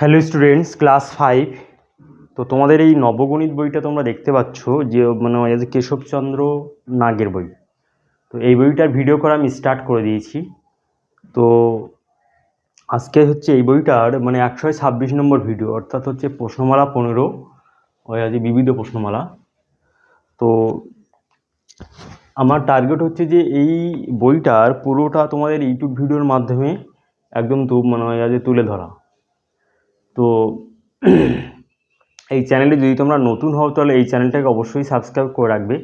Hello students, class five. তো তোমাদের এই নবগণিত বইটা তোমরা দেখতে পাচ্ছ যে মানে কেশবচন্দ্র নাগের বই। তো এই বইটার ভিডিও করা আমি স্টার্ট করে দিয়েছি। তো আজকে হচ্ছে এই বইটার মানে একশো ছাব্বিশ নম্বর ভিডিও অর্থাৎ হচ্ছে প্রশ্নমালা পনেরো আছে বিবিধ প্রশ্নমালা। তো আমার টার্গেট হচ্ছে যে, এই বইটার পুরোটা তোমাদের ইউটিউব ভিডিওর মাধ্যমে একদম তু মানে যে তুলে ধরা। তো এই চ্যানেলে যদি তোমরা নতুন হও, তাহলে এই চ্যানেলটাকে অবশ্যই সাবস্ক্রাইব করে রাখবে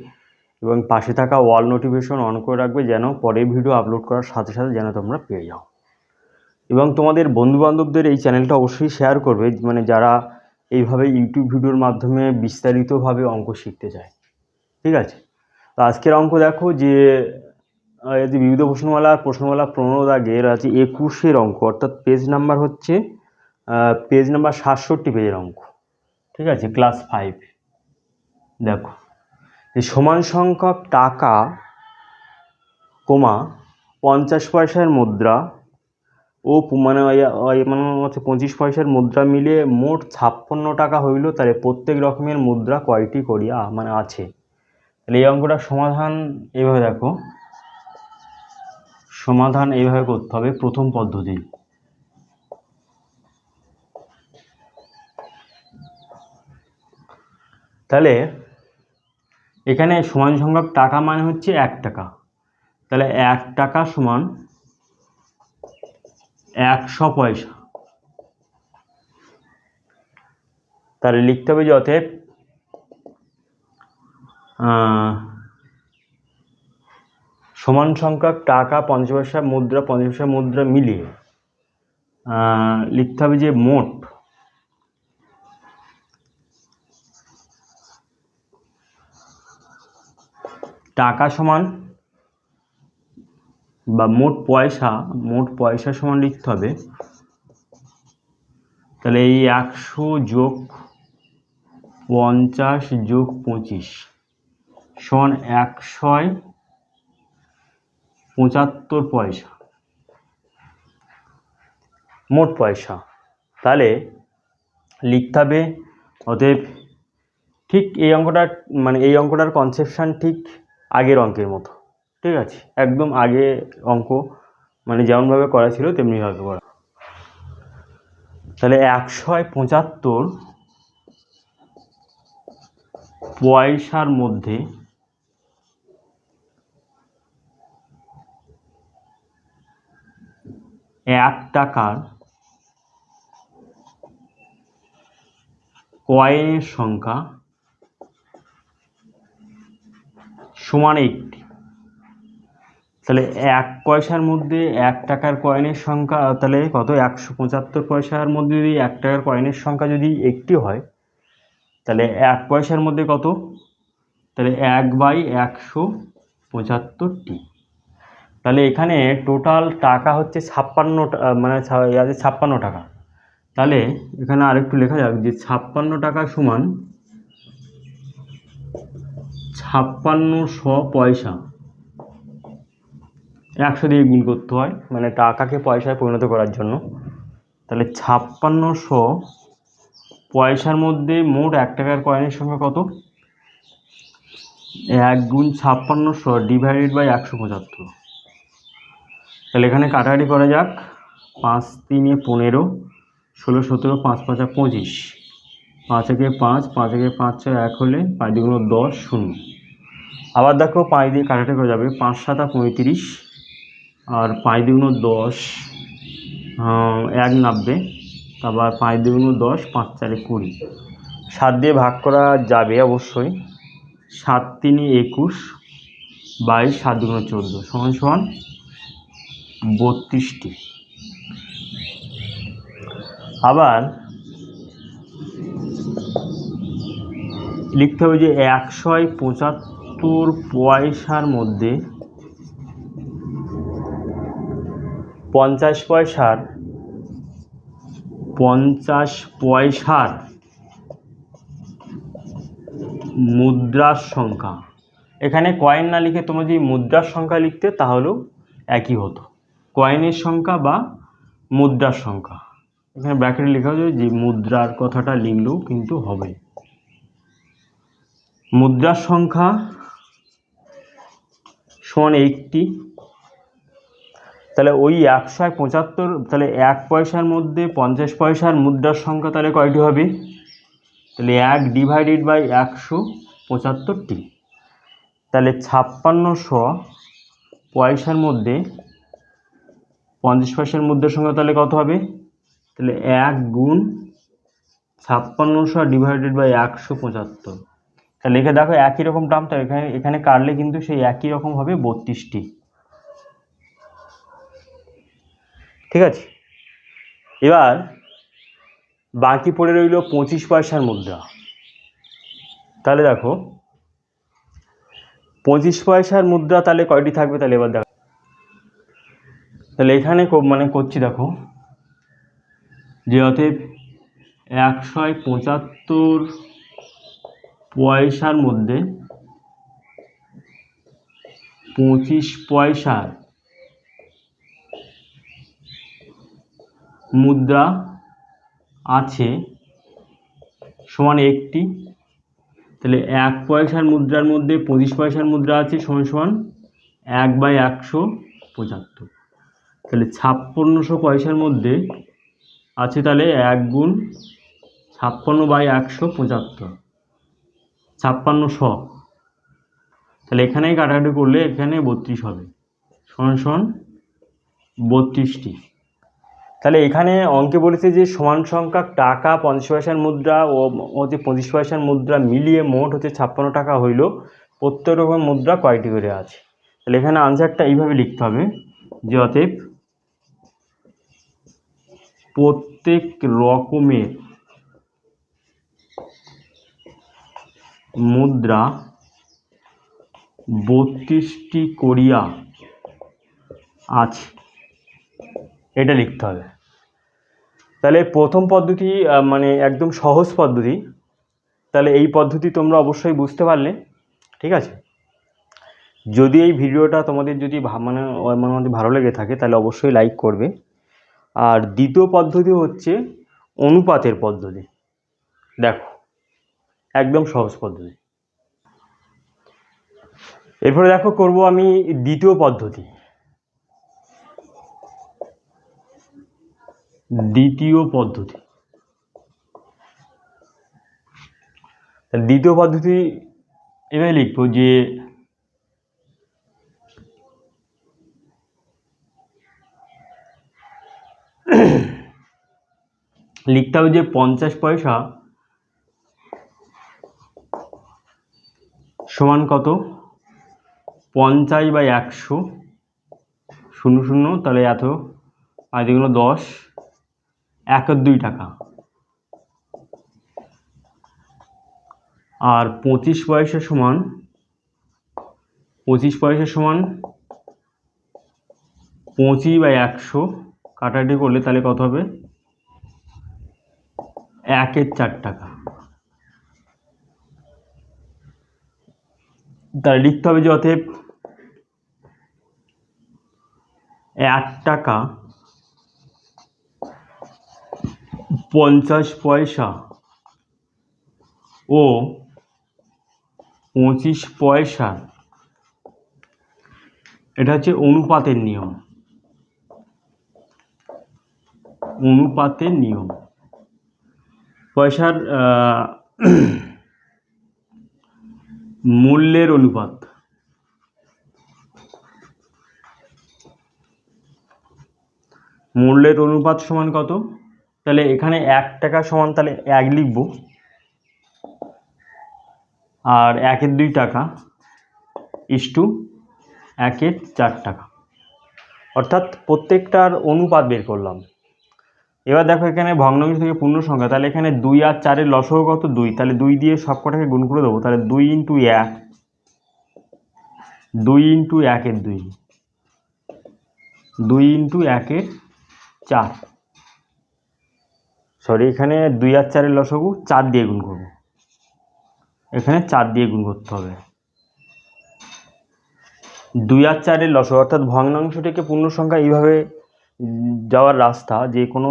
এবং পাশে থাকা ওয়াল নোটিফিকেশন অন করে রাখবে যেন পরের ভিডিও আপলোড করার সাথে সাথে যেন তোমরা পেয়ে যাও। এবং তোমাদের বন্ধুবান্ধবদের এই চ্যানেলটা অবশ্যই শেয়ার করবে মানে যারা এইভাবে ইউটিউব ভিডিওর মাধ্যমে বিস্তারিতভাবে অঙ্ক শিখতে চায়। ঠিক আছে? তো আজকের অঙ্ক দেখো যে বিবিধ প্রশ্নমালা প্রশ্নমালা পনেরো দাগের আছে একুশের অঙ্ক, অর্থাৎ পেজ নাম্বার হচ্ছে পেজ নাম্বার সাতষট্টি পেজের অঙ্ক। ঠিক আছে? ক্লাস ফাইভ দেখো। যে সমান সংখ্যক টাকা কমা পঞ্চাশ পয়সার মুদ্রা ও মানে মানে হচ্ছে পঁচিশ পয়সার মুদ্রা মিলিয়ে মোট ছাপ্পান্ন টাকা হইল, তাহলে প্রত্যেক রকমের মুদ্রা কয়টি করিয়া মানে আছে। তাহলে এই অঙ্কটার সমাধান এইভাবে দেখো। সমাধান এইভাবে করতে হবে প্রথম পদ্ধতি। তাহলে এখানে সমান সংখ্যক টাকা মানে হচ্ছে এক টাকা। তাহলে এক টাকা সমান একশো পয়সা। তাহলে লিখতে হবে যে সমান সংখ্যক টাকা পঞ্চাশ পয়সা মুদ্রা পঞ্চাশ পয়সা মুদ্রা মিলিয়ে লিখতে হবে যে মোট টাকা সমান বা মোট পয়সা মোট পয়সা সমান লিখতে হবে। তাহলে এই একশো যোগ পঞ্চাশ যোগ পঁচিশ সমান একশয় পঁচাত্তর পয়সা। মোট পয়সা। তাহলে লিখতে হবে, অতএব ঠিক এই অঙ্কটার মানে এই অঙ্কটার কনসেপশান ঠিক আগের অঙ্কের মতো। ঠিক আছে? একদম আগে অঙ্ক মানে যেমনভাবে করা ছিল, তেমনিভাবে করা। তাহলে একশয় পঁচাত্তর পয়সার মধ্যে এক টাকার কয়েনের সংখ্যা সমান একটি তাহলে এক পয়সার মধ্যে এক টাকার কয়েনের সংখ্যা, তাহলে কত? একশো পঁচাত্তর পয়সার মধ্যে যদি এক টাকার কয়েনের সংখ্যা যদি একটি হয়, তাহলে এক পয়সার মধ্যে কত? তাহলে এক বাই একশো পঁচাত্তরটি। তাহলে এখানে টোটাল টাকা হচ্ছে ছাপ্পান্ন মানে আছে ছাপ্পান্ন টাকা। তাহলে এখানে আরেকটু লেখা যাক যে ছাপ্পান্ন টাকা সমান ছাপ্পান্ন শ পয়সা। একশো দিয়ে গুণ করতে হয় মানে টাকাকে পয়সায় পরিণত করার জন্য। তাহলে ছাপ্পান্নশো পয়সার মধ্যে মোট এক টাকার কয়েনের সংখ্যা কত? এক গুণ ছাপ্পান্নশো ডিভাইডেড বাই একশো পঁচাত্তর। তাহলে এখানে কাটাকাটি করা যাক, পাঁচ তিনে পনেরো, ষোলো, সতেরো, পাঁচ পাঁচা পঁচিশ। পাঁচ একে পাঁচ পাঁচ একে পাঁচ ছয় এক হলে পাঁচ দুগুলো দশ শূন্য। আবার দেখো পাঁচ দিয়ে কাটাকাটি করা যাবে, পাঁচ সাতা পঁয়ত্রিশ আর পাঁচ দুগুলো দশ এক নাব্বে তারপর পাঁচ দুগুলো দশ, পাঁচ চারে কুড়ি। সাত দিয়ে ভাগ করা যাবে অবশ্যই, সাত তিনে একুশ, বাইশ সাত দুগুলো চোদ্দ, সমান সমান বত্রিশটি। আবার লিখতে হবে যে একশয় পঁচাত্তর পয়সার মধ্যে পঞ্চাশ পয়সার পঞ্চাশ পয়সার মুদ্রার সংখ্যা। এখানে কয়েন না লিখে তোমরা যদি মুদ্রার সংখ্যা লিখতে, তাহলেও একই হতো। কয়েনের সংখ্যা বা মুদ্রার সংখ্যা। এখানে ব্র্যাকেটে লেখা হয়েছে যে মুদ্রার কথাটা লিখলেও কিন্তু হবে। মুদ্রার সংখ্যা সমান এইটটি তাহলে ওই একশো পঁচাত্তর, তাহলে এক পয়সার মধ্যে পঞ্চাশ পয়সার মুদ্রার সংখ্যা তাহলে কয়টি হবে? তাহলে এক ডিভাইডেড বাই একশো পঁচাত্তরটি। তাহলে ছাপ্পান্নশো পয়সার মধ্যে পঞ্চাশ পয়সার মুদ্রার সংখ্যা তাহলে কত হবে? তাহলে এক গুণ ছাপ্পান্নশো ডিভাইডেড বাই একশো পঁচাত্তর। তাহলে লিখে দেখো একই রকম টার্ম তো এখানে এখানে কাটলে কিন্তু সেই একই রকম হবে বত্রিশটি। ঠিক আছে? এবার বাকি পড়ে রইল পঁচিশ পয়সার মুদ্রা। তাহলে দেখো, পঁচিশ পয়সার মুদ্রা তাহলে কয়টি থাকবে? তাহলে এবার দেখো। তাহলে এখানে মানে করছি দেখো, যে অতএব একশো পঁচাত্তর পয়সার মধ্যে পঁচিশ পয়সার মুদ্রা আছে সমান একটি, তাহলে এক পয়সার মুদ্রার মধ্যে পঁচিশ পয়সার মুদ্রা আছে সমান সমান এক বাই একশো পঁচাত্তর। তাহলে ছাপ্পান্নশো পয়সার মধ্যে আছে তাহলে এক গুণ ছাপ্পান্ন বাই একশো পঁচাত্তর। ছাপ্পান্নশো। তাহলে এখানে কাটাকাটি করলে এখানে বত্রিশ হবে। সমান সমান বত্রিশটি। তাহলে এখানে অঙ্কে বলেছে যে সমান সংখ্যক টাকা পঞ্চাশ পয়সার মুদ্রা ও হচ্ছে পঁচিশ পয়সার মুদ্রা মিলিয়ে মোট হচ্ছে ছাপ্পান্ন টাকা হইল। প্রত্যেক রকম মুদ্রা কয়টি করে আছে? তাহলে এখানে আনসারটা এইভাবে লিখতে হবে যে অতএব প্রত্যেক রকমের মুদ্রা বত্রিশটি করিয়া আছে। এটা লিখতে হবে। তাহলে প্রথম পদ্ধতি মানে একদম সহজ পদ্ধতি। তাহলে এই পদ্ধতি তোমরা অবশ্যই বুঝতে পারলে, ঠিক আছে? যদি এই ভিডিওটা তোমাদের যদি মানে মানে ভালো লেগে থাকে, তাহলে অবশ্যই লাইক করবে। আর দ্বিতীয় পদ্ধতি হচ্ছে অনুপাতের পদ্ধতি। দেখো একদম সহজ পদ্ধতি। এরপরে দেখো করব আমি দ্বিতীয় পদ্ধতি। দ্বিতীয় পদ্ধতি। দ্বিতীয় পদ্ধতি এভাবে লিখব যে লিখতে হবে যে পঞ্চাশ পয়সা সমান কত? পঞ্চাশ বাই একশো। শূন্য শূন্য, তাহলে এত। আর যেগুলো দশ। এক আর দুই টাকা। আর পঁচিশ পয়সা সমান, পঁচিশ পয়সা সমান পঁচিশ বাই একশো। কাটাটি করলে তাহলে কত হবে? একের চার টাকা। তাহলে লিখতে হবে যে অতএব এক টাকা পঞ্চাশ পয়সা ও পঁচিশ পয়সা। এটা হচ্ছে অনুপাতের নিয়ম। অনুপাতের নিয়ম। পয়সার মূল্যের অনুপাত। মূল্যের অনুপাত সমান কত? তাহলে এখানে এক টাকা সমান তাহলে এক লিখব। আর একের দুই টাকা ইস টু একের চার টাকা। অর্থাৎ প্রত্যেকটার অনুপাত বের করলাম। এবার দেখো এখানে ভগ্নাংশ থেকে পূর্ণ সংখ্যা, তাহলে এখানে দুই আর চারের লসও কত? দুই। তাহলে দুই দিয়ে সব কটাকে গুণ করে দেবো, তাহলে দুই ইন্টু এক। দুই ইন্টু একের দুই। দুই ইন্টু একের চার। সরি, এখানে দুই আর চারের লসগু চার দিয়ে গুণ করব। এখানে চার দিয়ে গুণ করতে হবে। দুই আর চারের লসগু অর্থাৎ ভগ্নাংশ থেকে পূর্ণ সংখ্যা এইভাবে যাওয়ার রাস্তা, যে কোনো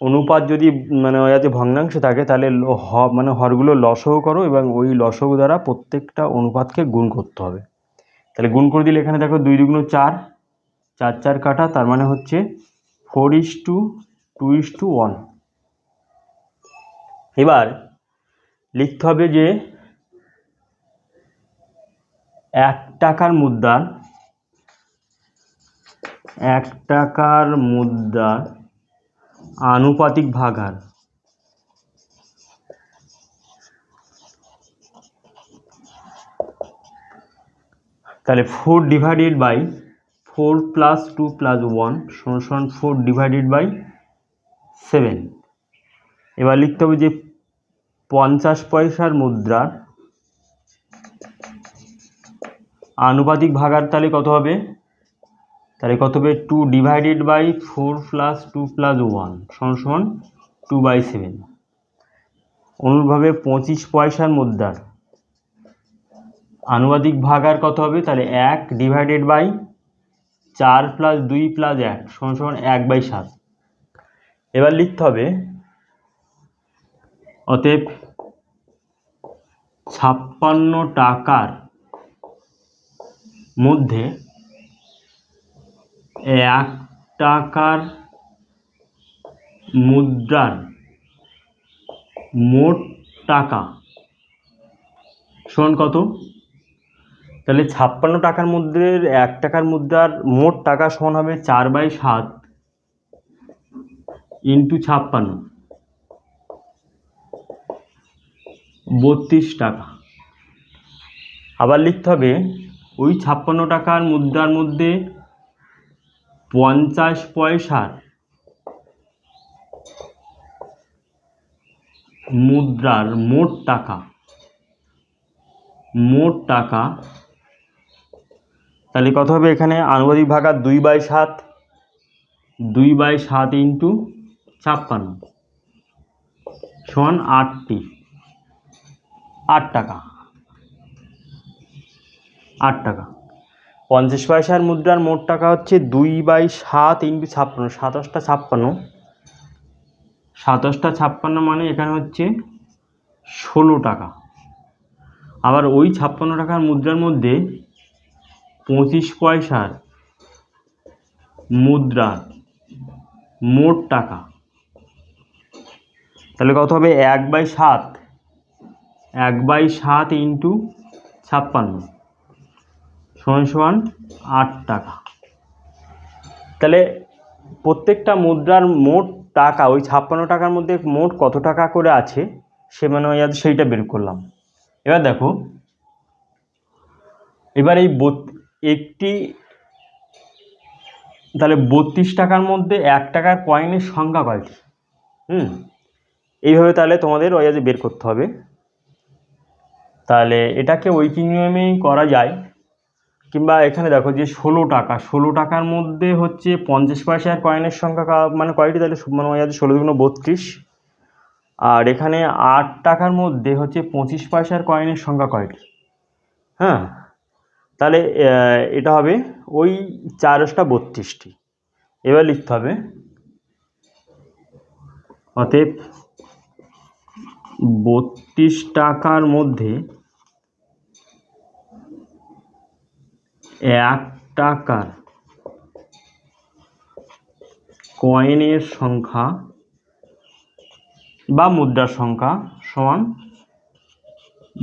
অনুপাত যদি মানে যাতে ভগ্নাংশ থাকে, তাহলে হ মানে হরগুলো লসও করো এবং ওই লসও দ্বারা প্রত্যেকটা অনুপাতকে গুণ করতে হবে। তাহলে গুণ করে দিলে এখানে দেখো দুই দুগুণ চার চার চার কাটা, তার মানে হচ্ছে four is to two is to one এবার লিখতে হবে যে এক টাকার মুদ্রার এক টাকার মুদ্রার আনুপাতিক ভাগার তাহলে four divided by four plus two plus one সমান ফোর ডিভাইডেড বাই সেভেন এবার লিখতে হবে যে পঞ্চাশ পয়সার মুদ্রার আনুপাতিক ভাগার তাহলে কত হবে? তাহলে কত হবে? Two divided by four plus two plus one সমান সমান টু বাই সেভেন অনুরূপভাবে পঁচিশ পয়সার মুদ্রার আনুপাতিক ভাগার কত হবে? তাহলে এক ডিভাইডেড বাই চার প্লাস দুই প্লাস এক সমান সমান এক বাই সাত। এবার লিখতে হবে, অতএব ছাপ্পান্ন টাকার মধ্যে এক টাকার মুদ্রার মোট টাকা। সমান কত। তাহলে ছাপ্পান্ন টাকার মধ্যে এক টাকার মুদ্রার মোট টাকা সমান হবে চার বাই সাত ইন্টু ছাপ্পান্ন। বত্রিশ টাকা। আবার লিখতে হবে, ওই ছাপ্পান্ন টাকার মুদ্রার মধ্যে পঞ্চাশ পয়সার মুদ্রার মোট টাকা। মোট টাকা। তাহলে কত হবে এখানে? আনুপাতিক ভাগা দুই বাই সাত। দুই বাই সাত ইন্টু ছাপ্পান্ন। সমান আটটি। আট টাকা। আট টাকা। পঞ্চাশ পয়সার মুদ্রার মোট টাকা হচ্ছে দুই বাই সাত ইন্টু ছাপ্পান্ন, সাতাশটা ছাপ্পান্ন। সাতাশটা ছাপ্পান্ন মানে এখানে হচ্ছে ষোলো টাকা। আবার ওই ছাপ্পান্ন টাকার মুদ্রার মধ্যে পঁচিশ পয়সার মুদ্রার মোট টাকা। তাহলে কত হবে? এক বাই সাত। এক বাই সাত ইন্টু ছাপ্পান্ন। সমান সমান আট টাকা। তাহলে প্রত্যেকটা মুদ্রার মোট টাকা, ওই ছাপ্পান্ন টাকার মধ্যে মোট কত টাকা করে আছে, সে মানে ওই সেইটা বের করলাম। এবার দেখো, এবার এই একটি, তাহলে বত্রিশ টাকার মধ্যে এক টাকার কয়েনের সংখ্যা কয়টি হুম? এইভাবে তাহলে তোমাদের ওই বের করতে হবে। তাহলে এটাকে ঐকিক নিয়মেই করা যায়। কিংবা এখানে দেখো যে ষোলো টাকা, ষোলো টাকার মধ্যে হচ্ছে পঞ্চাশ পয়সার কয়েনের সংখ্যা মানে কয়টি? তাহলে মানে আছে ষোলো দুগুণ বত্রিশ। আর এখানে আট টাকার মধ্যে হচ্ছে পঁচিশ পয়সার কয়েনের সংখ্যা কয়টি? হ্যাঁ তাহলে এটা হবে ওই চারশটা বত্রিশটি। এবার লিখতে হবে। অতএব বত্রিশ টাকার মধ্যে এক টাকার কয়েনের সংখ্যা বা মুদ্রার সংখ্যা সমান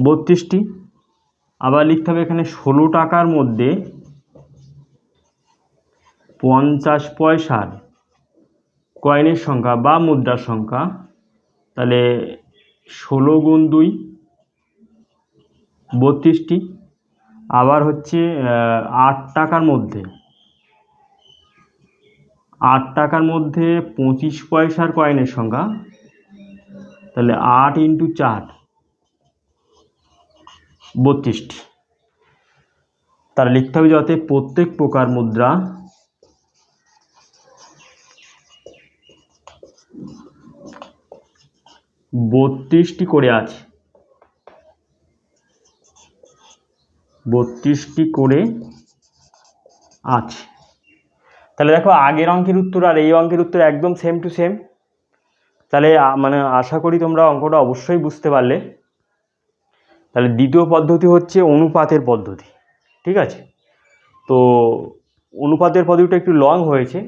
বত্রিশটি। আবার লিখতে হবে এখানে ষোলো টাকার মধ্যে পঞ্চাশ পয়সার কয়েনের সংখ্যা বা মুদ্রার সংখ্যা, তাহলে ষোলো গুণ দুই, বত্রিশটি। আবার হচ্ছে আট টাকার মধ্যে। আট টাকার মধ্যে পঁচিশ পয়সার কয়েনের সংখ্যা। তাহলে আট ইন্টু চার বত্রিশটি তার লিখতে হবে যাতে প্রত্যেক প্রকার মুদ্রা বত্রিশটি করে আছে। বত্রিশটি করে আছে। তাহলে দেখো আগের অঙ্কের উত্তর আর এই অঙ্কের উত্তর একদম সেম টু সেম তাহলে মানে আশা করি তোমরা অঙ্কটা অবশ্যই বুঝতে পারলে। তাহলে দ্বিতীয় পদ্ধতি হচ্ছে অনুপাতের পদ্ধতি, ঠিক আছে? তো অনুপাতের পদ্ধতিটা একটু লং হয়েছে,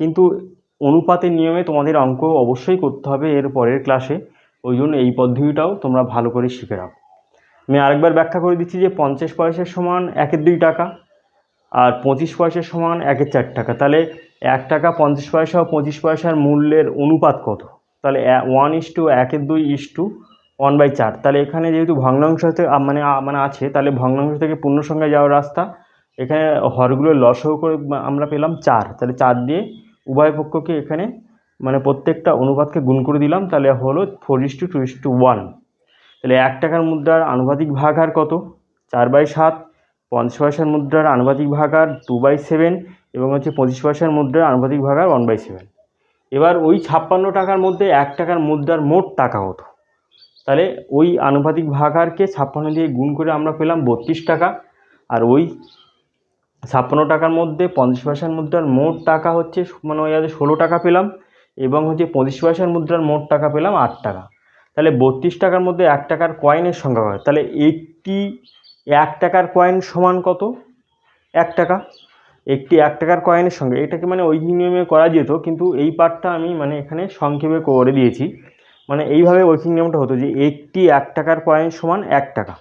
কিন্তু অনুপাতের নিয়মে তোমাদের অঙ্ক অবশ্যই করতে হবে এর পরের ক্লাসে ওই জন্য এই পদ্ধতিটাও তোমরা ভালো করে শিখে রাখো। আমি আরেকবার ব্যাখ্যা করে দিচ্ছি যে পঞ্চাশ পয়সার সমান একের দুই টাকা আর পঁচিশ পয়সার সমান একের চার টাকা। তাহলে এক টাকা পঞ্চাশ পয়সা ও পঁচিশ পয়সার মূল্যের অনুপাত কত? তাহলে ওয়ান ইস টু একের দুই ইস টু ওয়ান বাই চার। তাহলে এখানে যেহেতু ভগ্নাংশতে আ, মানে মানে আছে তাহলে ভগ্নাংশ থেকে পূর্ণ সংখ্যায় যাওয়ার রাস্তা এখানে হরগুলো লসও করে আমরা পেলাম চার। তাহলে চার দিয়ে উভয় পক্ষকে এখানে মানে প্রত্যেকটা অনুপাতকে গুণ করে দিলাম তাহলে হলো four is to two is to one তাহলে এক টাকার মুদ্রার আনুপাতিক ভাগার কত? চার বাই সাত, পঞ্চাশ পয়সার মুদ্রার আনুপাতিক ভাগার টু বাই সেভেন এবং হচ্ছে পঁচিশ পয়সার মুদ্রার আনুপাতিক ভাগার ওয়ান বাই সেভেন এবার ওই ছাপ্পান্ন টাকার মধ্যে এক টাকার মুদ্রার মোট টাকা কত? তাহলে ওই আনুপাতিক ভাগারকে ছাপ্পান্ন দিয়ে গুণ করে আমরা পেলাম বত্রিশ টাকা। আর ওই ছাপ্পান্ন টাকার মধ্যে পঞ্চাশ পয়সার মুদ্রার মোট টাকা হচ্ছে মানে ওই ষোলো টাকা পেলাম এবং হচ্ছে পঁচিশ পয়সার মুদ্রার মোট টাকা পেলাম আট টাকা। তাহলে বত্রিশ টাকার মধ্যে এক টাকার কয়েনের সংখ্যা হয় তাহলে একটি এক টাকার কয়েন সমান কত? এক টাকা। একটি এক টাকার কয়েনের সঙ্গে, এটাকে মানে ওই নিয়মে করা যেত, কিন্তু এই পার্টটা আমি মানে এখানে সংক্ষেপে করে দিয়েছি। মানে এইভাবে ঐকিক নিয়মটা হতো যে একটি এক টাকার কয়েন সমান এক টাকা।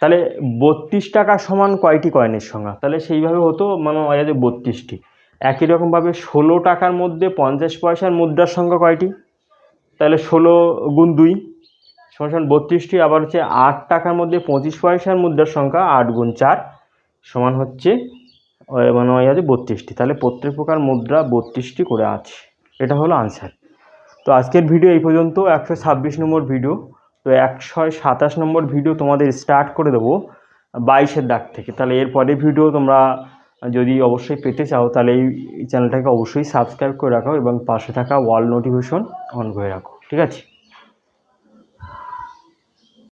তাহলে বত্রিশ টাকা সমান কয়টি কয়েনের সংখ্যা? তাহলে সেইভাবে হতো মানে বত্রিশটি। একই রকমভাবে ষোলো টাকার মধ্যে পঞ্চাশ পয়সার মুদ্রার সংখ্যা কয়টি? তাহলে ষোলো গুণ দুই সমান বত্রিশটি, আবার হচ্ছে আট টাকার মধ্যে পঁচিশ পয়সার মুদ্রার সংখ্যা আট গুণ চার সমান হচ্ছে মানে হয় আছে বত্রিশটি। তাহলে প্রত্যেক প্রকার মুদ্রা বত্রিশটি করে আছে। এটা হলো আনসার তো আজকের ভিডিও এই পর্যন্ত, একশো ছাব্বিশ নম্বর ভিডিও তো একশো সাতাশ নম্বর ভিডিও তোমাদের স্টার্ট করে দেবো বাইশের দাগ থেকে। তাহলে এরপরে ভিডিও তোমরা যদি অবশ্যই পেতে চাও, তাহলে এই চ্যানেলটাকে অবশ্যই সাবস্ক্রাইব করে রাখো এবং পাশে থাকা ওয়াল নোটিফিকেশন অন করে রাখো। ঠিক আছে